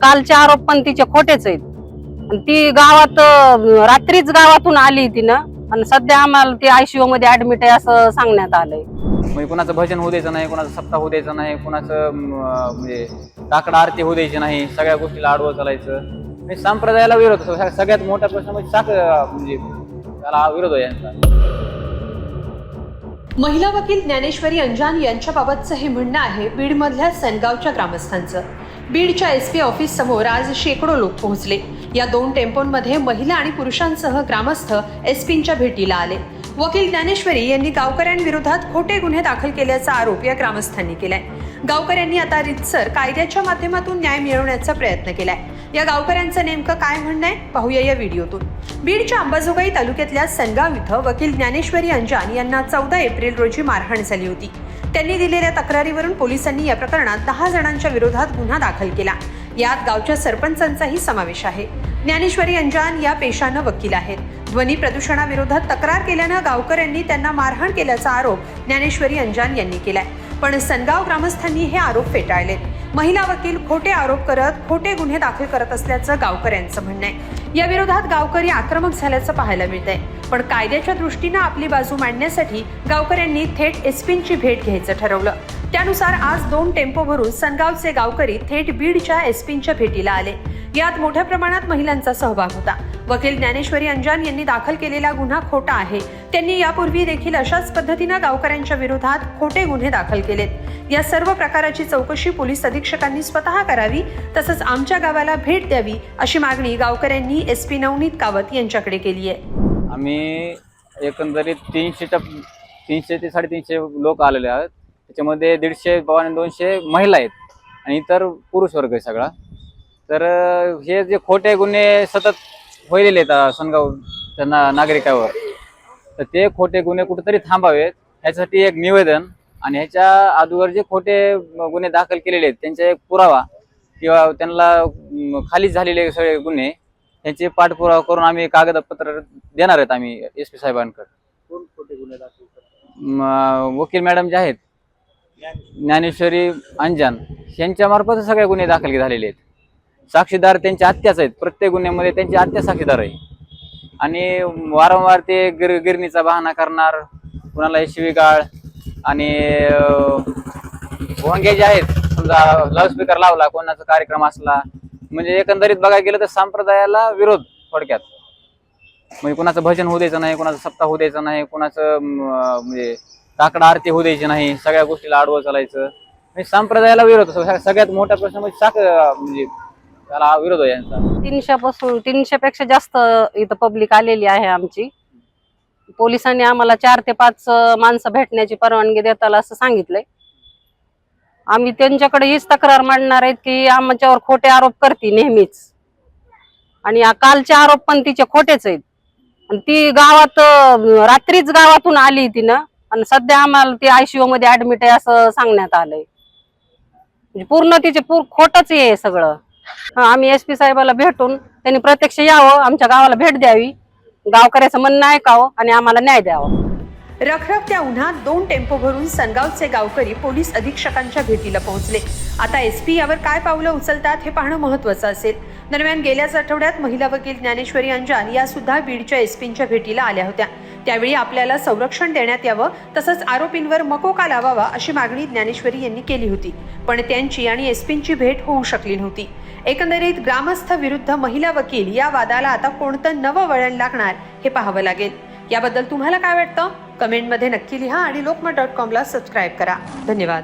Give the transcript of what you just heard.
कालचे आरोप पण तिचे खोटेच आहेत. आणि ती गावात रात्रीच गावातून आली तिनं. आणि सध्या आम्हाला ती आयसीयू मध्ये ऍडमिट आहे असं सांगण्यात आलंय. म्हणजे कुणाचं भजन होऊ द्यायचं नाही कुणाचं सप्ताह होऊ द्यायचं नाही कुणाचं म्हणजे काकडा आरती होऊ द्यायची नाही सगळ्या गोष्टीला आडवं चालायचं. म्हणजे संप्रदायाला विरोध सगळ्यात मोठा प्रश्न म्हणजे साख म्हणजे त्याला विरोध आहे यांचा. महिला वकील ज्ञानेश्वरी अंजान यांच्याबाबतचं हे म्हणणं आहे बीडमधल्या सनगावच्या ग्रामस्थांचं. बीडच्या एस पी ऑफिस समोर आज शेकडो लोक पोहोचले. या दोन टेम्पोंमध्ये महिला आणि पुरुषांसह ग्रामस्थ एस पींच्या भेटीला आले. वकील ज्ञानेश्वरी यांनी गावकऱ्यांविरोधात खोटे गुन्हे दाखल केल्याचा आरोप या ग्रामस्थांनी केलाय. गावकऱ्यांनी आता रितसर कायद्याच्या माध्यमातून न्याय मिळवण्याचा प्रयत्न केलाय. या गावकऱ्यांचं नेमकं काय म्हणणं आहे? पाहूया या व्हिडिओतून. बीडच्या अंबाजोगाई तालुक्यातल्या सनगाव इथं वकील ज्ञानेश्वरी अंजान यांना चौदा एप्रिल रोजी मारहाण झाली होती. त्यांनी दिलेल्या तक्रारीवरून पोलिसांनी या प्रकरणात दहा जणांच्या विरोधात गुन्हा दाखल केला. यात गावच्या सरपंचांचाही समावेश आहे. ज्ञानेश्वरी अंजान या पेशानं वकील आहेत. ध्वनी प्रदूषणाविरोधात तक्रार केल्यानं गावकऱ्यांनी त्यांना मारहाण केल्याचा आरोप ज्ञानेश्वरी अंजान यांनी केलाय. पण सनगाव ग्रामस्थांनी हे आरोप फेटाळले महिला वकील खोटे आरोप करत खोटे गुन्हे दाखल करत असल्याचं गावकऱ्यांचं म्हणणं आहे. या विरोधात गावकरी आक्रमक झाल्याचं पाहायला मिळतंय. पण कायद्याच्या दृष्टीनं आपली बाजू मांडण्यासाठी गावकऱ्यांनी थेट एसपींची भेट घ्यायचं ठरवलं. त्यानुसार आज दोन टेम्पो भरून सनगावचे गावकरी थेट बीडच्या एसपींच्या भेटीला आले. यात मोठ्या प्रमाणात महिलांचा सहभाग होता. वकील ज्ञानेश्वरी अंजान यांनी दाखल केलेला गुन्हा खोटा आहे. त्यांनी यापूर्वी देखील अशाच पद्धतीनं गावकऱ्यांच्या विरोधात खोटे गुन्हे दाखल केलेत. या सर्व प्रकाराची चौकशी पोलीस अधीक्षकांनी स्वतः करावी तसंच आमच्या गावाला भेट द्यावी अशी मागणी गावकऱ्यांनी एस पी नवनीत कावत यांच्याकडे केली आहे. आम्ही एकंदरीत तीनशेच्या तीनशे ते साडेतीनशे लोक आलेले आहेत. त्याच्यामध्ये दीडशे आणि दोनशे महिला आहेत आणि इतर पुरुष वर्ग आहे सगळा. तर हे जे खोटे गुन्हे सतत होईलेले आहेत सनगाव त्यांना नागरिकावर तर ते खोटे गुन्हे कुठेतरी थांबावेत. ह्यासाठी एक निवेदन आणि ह्याच्या अगोदर जे खोटे गुन्हे दाखल केलेले आहेत त्यांचा एक पुरावा किंवा त्यांना खाली झालेले सगळे गुन्हे त्यांचे पाठपुरावा करून आम्ही कागदपत्र देणार आहेत आम्ही एस पी साहेबांकडे. वकील मॅडम जे आहेत ज्ञानेश्वरी अंजन यांच्या मार्फत सगळे गुन्हे दाखल झालेले आहेत. साक्षीदार त्यांच्या आत्याच आहेत. प्रत्येक गुन्ह्यामध्ये त्यांची आत्या साक्षीदार आहे. आणि वारंवार ते गिर गिरणीचा बहाणा करणार कुणाला शिवीगाळ आणि भोंगे जे आहेत समजा लाऊडस्पीकर लावला कोणाचा कार्यक्रम असला म्हणजे एकंदरीत बघायला गेलं तर संप्रदायाला विरोध थोडक्यात. म्हणजे कुणाचं भजन होऊ द्यायचं नाही कुणाचं सप्ताह होऊ द्यायचं नाही कुणाचं म्हणजे काकडा आरती होऊ द्यायची नाही सगळ्या गोष्टीला आडवं चालायचं. म्हणजे संप्रदायाला विरोध असतो सगळ्यात मोठा प्रश्न म्हणजे साख म्हणजे त्याला विरोध आहे यांचा. तीनशे पासून तीनशे पेक्षा जास्त इथं पब्लिक आलेली आहे आमची. पोलिसांनी आम्हाला चार ते पाच माणसं भेटण्याची परवानगी देताला असं सांगितलंय. आम्ही त्यांच्याकडे हीच तक्रार मांडणार आहेत की आमच्यावर खोटे आरोप करते नेहमीच. आणि कालचे आरोप पण तिचे खोटेच आहेत. आणि ती गावात रात्रीच गावातून आली तिनं. आणि सध्या आम्हाला ती आयसीयू मध्ये ऍडमिट आहे असं सांगण्यात आलंय. म्हणजे पूर्ण तिचे पूर खोटच आहे सगळं. आम्ही एस पी साहेबाला भेटून त्यांनी प्रत्यक्ष यावं आमच्या गावाला भेट द्यावी. गावकऱ्याचं म्हणणं ऐकावं आणि आम्हाला न्याय द्यावा. रखरखत्या उन्हात दोन टेम्पो भरून सनगावचे गावकरी पोलीस अधीक्षकांच्या भेटीला पोहोचले. आता एस पी यावर काय पावलं उचलतात हे पाहणं महत्वाचं असेल. दरम्यान गेल्याच आठवड्यात महिला वकील ज्ञानेश्वरी अंजान या सुद्धा बीडच्या एसपींच्या भेटीला आल्या होत्या. त्यावेळी आपल्याला संरक्षण देण्यात यावं तसंच आरोपींवर मकोका लावावा अशी मागणी ज्ञानेश्वरी यांनी केली होती. पण त्यांची आणि एसपींची भेट होऊ शकली नव्हती. एकंदरीत ग्रामस्थ विरुद्ध महिला वकील या वादाला आता कोणतं नवं वळण लागणार हे पाहावं लागेल. याबद्दल तुम्हाला काय वाटतं? कमेंटमध्ये नक्की लिहा आणि लोकमत डॉट कॉमला सबस्क्राईब करा. धन्यवाद.